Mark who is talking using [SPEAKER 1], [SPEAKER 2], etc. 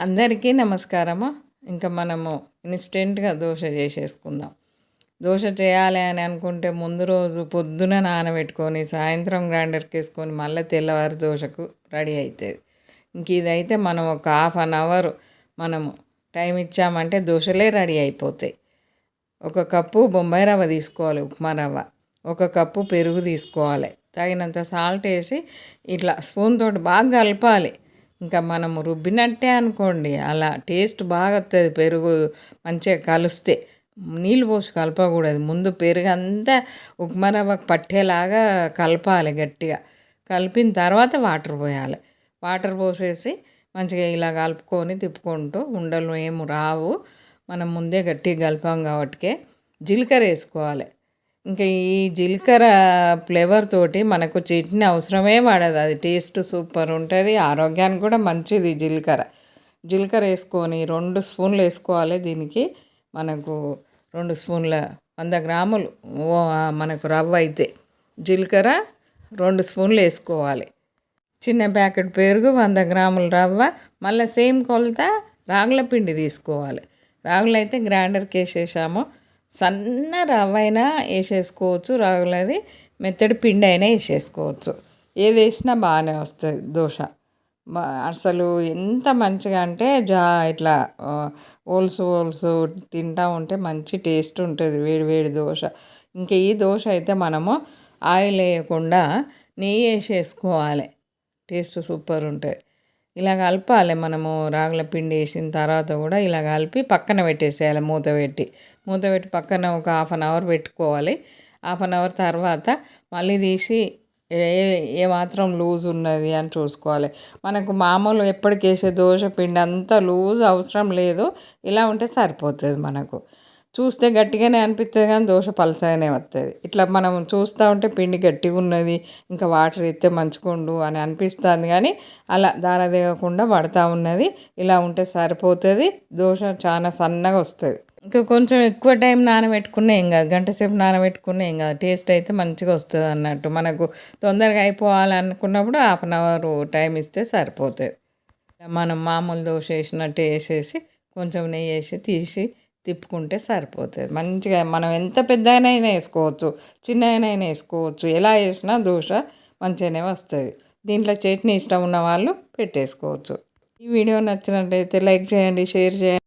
[SPEAKER 1] అందరికీ నమస్కారము. ఇంకా మనము ఇన్స్టెంట్గా దోశ చేసేసుకుందాం. దోశ చేయాలి అని అనుకుంటే ముందు రోజు పొద్దున నానబెట్టుకొని సాయంత్రం గ్రైండర్కి వేసుకొని మళ్ళీ తెల్లవారి దోశకు రెడీ అవుతుంది ఇంక ఇదైతే మనం ఒక హాఫ్ అన్ అవర్ మనము టైం ఇచ్చామంటే దోశలే రెడీ అయిపోతాయి. ఒక కప్పు బొంబాయి రవ్వ తీసుకోవాలి ఉప్మా రవ్వ. ఒక కప్పు పెరుగు తీసుకోవాలి. తగినంత సాల్ట్ వేసి ఇట్లా స్పూన్ తోటి బాగా కలపాలి. ఇంకా మనం రుబ్బినట్టే అనుకోండి అలా టేస్ట్ బాగా వస్తుంది పెరుగు మంచిగా కలిస్తే. నీళ్ళు పోసి కలపకూడదు ముందు పెరుగు అంతా ఉప్మా రవ్వకు పట్టేలాగా కలపాలి గట్టిగా. కలిపిన తర్వాత వాటర్ పోయాలి. వాటర్ పోసేసి మంచిగా ఇలా కలుపుకొని తిప్పుకుంటూ ఉండలు ఏమి రావు మనం ముందే గట్టిగా కలిపాం కాబట్టికే. జీలకర్ర వేసుకోవాలి. ఇంకా ఈ జీలకర్ర ఫ్లేవర్ తోటి మనకు చట్నీ అవసరమే పడదు. అది టేస్ట్ సూపర్ ఉంటుంది ఆరోగ్యానికి కూడా మంచిది జీలకర్ర. జీలకర్ర వేసుకొని రెండు స్పూన్లు వేసుకోవాలి దీనికి. మనకు రెండు స్పూన్ల వంద గ్రాములు మనకు రవ్వ అయితే జీలకర్ర రెండు స్పూన్లు వేసుకోవాలి. చిన్న ప్యాకెట్ పెరుగు వంద గ్రాముల రవ్వ మళ్ళీ సేమ్ కొలత రాగుల పిండి తీసుకోవాలి. రాగులు అయితే గ్రైండర్కి వేసేసాము సన్న రవ్వ అయినా వేసేసుకోవచ్చు రవ్వలది మెత్తడి పిండి అయినా వేసేసుకోవచ్చు. ఏది వేసినా బాగానే వస్తుంది దోశ. అసలు ఎంత మంచిగా అంటే జా ఇట్లా ఓల్సు ఓల్సు తింటా ఉంటే మంచి టేస్ట్ ఉంటుంది వేడి వేడి దోశ. ఇంకా ఈ దోశ అయితే మనము ఆయిల్ వేయకుండా నెయ్యి వేసేసుకోవాలి. టేస్ట్ సూపర్ ఉంటుంది. ఇలా కలపాలి. మనము రాగుల పిండి వేసిన తర్వాత కూడా ఇలా కలిపి పక్కన పెట్టేసేయాలి మూత పెట్టి. మూత పెట్టి పక్కన ఒక హాఫ్ అన్ అవర్ పెట్టుకోవాలి. హాఫ్ అన్ అవర్ తర్వాత మళ్ళీ తీసి ఏ ఏ మాత్రం లూజ్ ఉన్నది అని చూసుకోవాలి. మనకు మామూలు ఎప్పటికేసే దోశ పిండి అంత లూజ్ అవసరం లేదు. ఇలా ఉంటే సరిపోతుంది మనకు. చూస్తే గట్టిగానే అనిపిస్తుంది కానీ దోశ పలసగానే వస్తుంది ఇట్లా మనం చూస్తూ ఉంటే పిండి గట్టిగా ఉన్నది ఇంకా వాటర్ ఎత్తే మంచుకుండు అని అనిపిస్తుంది కానీ అలా దార దిగకుండా పడతా ఉన్నది. ఇలా ఉంటే సరిపోతుంది దోశ చాలా సన్నగా వస్తుంది. ఇంకా కొంచెం ఎక్కువ టైం నానబెట్టుకున్నా ఏం కాదు గంట సేపు నానబెట్టుకున్నా ఏం కాదు. టేస్ట్ అయితే మంచిగా వస్తుంది అన్నట్టు. మనకు తొందరగా అయిపోవాలనుకున్నప్పుడు హాఫ్ అన్ అవర్ టైం ఇస్తే సరిపోతుంది. మనం మామూలు దోశ వేసినట్టు వేసేసి కొంచెం నెయ్యి వేసి తీసి తిప్పుకుంటే సరిపోతుంది. మంచిగా మనం ఎంత పెద్దగానైనా వేసుకోవచ్చు చిన్నగానైనా వేసుకోవచ్చు ఎలా వేసినా దోశ మంచిగానే వస్తుంది. దీంట్లో చట్నీ ఇష్టం ఉన్న వాళ్ళు పెట్టేసుకోవచ్చు. ఈ వీడియో నచ్చినట్లయితే లైక్ చేయండి షేర్ చేయండి.